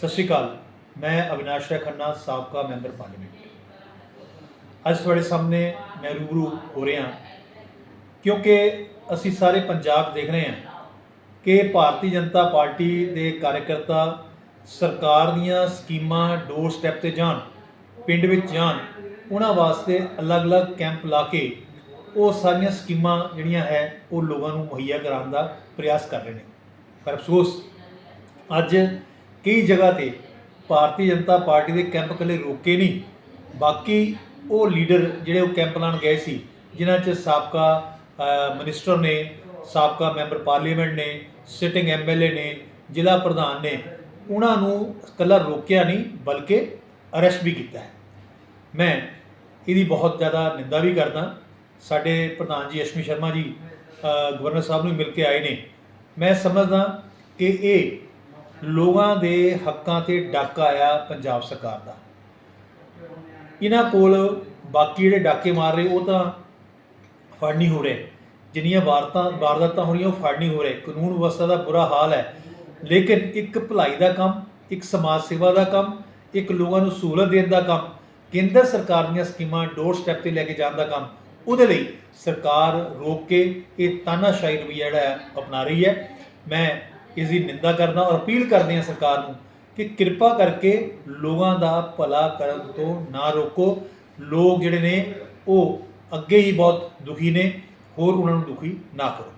ਸਤਿ ਸ਼੍ਰੀ ਅਕਾਲ। ਮੈਂ ਅਵਿਨਾਸ਼ ਖੰਨਾ, ਸਾਬਕਾ ਮੈਂਬਰ ਪਾਰਲੀਮੈਂਟ। ਅੱਜ ਤੁਹਾਡੇ ਸਾਹਮਣੇ ਮੈਂ ਰੂਬਰੂ ਹੋ ਰਿਹਾ ਕਿਉਂਕਿ ਅਸੀਂ ਸਾਰੇ ਪੰਜਾਬ ਦੇਖ ਰਹੇ ਹਾਂ ਕਿ ਭਾਰਤੀ ਜਨਤਾ ਪਾਰਟੀ ਦੇ ਕਾਰਜਕਰਤਾ ਸਰਕਾਰ ਦੀਆਂ ਸਕੀਮਾਂ ਡੋਰ ਸਟੈਪ ਤੇ ਜਾਣ, ਪਿੰਡ ਵਿੱਚ ਜਾਣ, ਉਹਨਾਂ ਵਾਸਤੇ ਅਲੱਗ-ਅਲੱਗ ਕੈਂਪ ਲਾ ਕੇ ਉਹ ਸਾਰੀਆਂ ਸਕੀਮਾਂ ਜਿਹੜੀਆਂ ਹੈ, ਉਹ ਲੋਕਾਂ ਨੂੰ ਮੁਹੱਈਆ ਕਰਾਉਣ ਦਾ ਪ੍ਰਯਾਸ ਕਰ ਰਹੇ ਨੇ। ਪਰ ਅਫਸੋਸ, ਅੱਜ ਕਈ ਜਗ੍ਹਾ ਤੇ ਭਾਰਤੀ ਜਨਤਾ ਪਾਰਟੀ ਦੇ ਕੈਂਪ ਇਕੱਲੇ ਰੋਕੇ ਨਹੀਂ ਬਾਕੀ ਉਹ ਲੀਡਰ ਜਿਹੜੇ ਉਹ ਕੈਂਪ ਲਾਉਣ ਗਏ ਸੀ ਜਿਨ੍ਹਾਂ 'ਚ ਸਾਬਕਾ ਅ, ਮਿਨਿਸਟਰ ਨੇ ਸਾਬਕਾ ਮੈਂਬਰ ਪਾਰਲੀਮੈਂਟ ਨੇ ਸਿਟਿੰਗ ਐਮਐਲਏ ਨੇ ਜ਼ਿਲ੍ਹਾ ਪ੍ਰਧਾਨ ਨੇ ਉਹਨਾਂ ਨੂੰ ਇਕੱਲਾ ਰੋਕਿਆ ਨਹੀਂ ਬਲਕਿ ਅਰੈਸਟ ਵੀ ਕੀਤਾ ਹੈ। ਮੈਂ ਇਹਦੀ ਬਹੁਤ ਜ਼ਿਆਦਾ ਨਿੰਦਾ ਵੀ ਕਰਦਾ। ਸਾਡੇ ਪ੍ਰਧਾਨ ਜੀ ਅਸ਼ਮੀ ਸ਼ਰਮਾ ਜੀ ਗਵਰਨਰ ਸਾਹਿਬ ਨੂੰ ਮਿਲ ਕੇ ਆਏ ਨੇ। ਮੈਂ ਸਮਝਦਾ ਕਿ ਇਹ ਲੋਕਾਂ ਦੇ ਹੱਕਾਂ ਤੇ ਡਾਕਾ ਆਇਆ ਪੰਜਾਬ ਸਰਕਾਰ ਦਾ। ਇਹਨਾਂ ਕੋਲ ਬਾਕੀ ਜਿਹੜੇ ਡਾਕੇ ਮਾਰ ਰਹੇ, ਉਹ ਤਾਂ ਫੜ ਨਹੀਂ ਹੋ ਰਹੇ। ਜਿੰਨੀਆਂ ਵਾਰਤਾਂ, ਵਾਰਦਾਤਾਂ ਹੋ ਰਹੀਆਂ, ਉਹ ਫੜ ਨਹੀਂ ਹੋ ਰਹੇ। ਕਾਨੂੰਨ ਵਿਵਸਥਾ ਦਾ ਬੁਰਾ ਹਾਲ ਹੈ। ਲੇਕਿਨ ਇੱਕ ਭਲਾਈ ਦਾ ਕੰਮ, ਇੱਕ ਸਮਾਜ ਸੇਵਾ ਦਾ ਕੰਮ, ਇੱਕ ਲੋਕਾਂ ਨੂੰ ਸਹੂਲਤ ਦੇਣ ਦਾ ਕੰਮ, ਕੇਂਦਰ ਸਰਕਾਰ ਦੀਆਂ ਸਕੀਮਾਂ ਡੋਰ ਸਟੈਪ ਤੇ ਲੈ ਕੇ ਜਾਣ ਦਾ ਕੰਮ, ਉਹਦੇ ਲਈ ਸਰਕਾਰ ਰੋਕ ਕੇ ਇਹ ਤਾਨਾਸ਼ਾਹੀ ਰਵੱਈਆ ਜਿਹੜਾ ਹੈ, ਅਪਣਾ ਰਹੀ ਹੈ। ਮੈਂ ਇਸ ਦੀ ਨਿੰਦਾ ਕਰਦਾ ਔਰ ਅਪੀਲ ਕਰਦੇ ਹਾਂ ਸਰਕਾਰ ਨੂੰ ਕਿ ਕਿਰਪਾ ਕਰਕੇ ਲੋਕਾਂ ਦਾ ਭਲਾ ਕਰਨ ਤੋਂ ਨਾ ਰੋਕੋ। ਲੋਕ ਜਿਹੜੇ ਨੇ, ਉਹ ਅੱਗੇ ਹੀ ਬਹੁਤ ਦੁਖੀ ਨੇ, ਹੋਰ ਉਹਨਾਂ ਨੂੰ ਦੁਖੀ ਨਾ ਕਰੋ।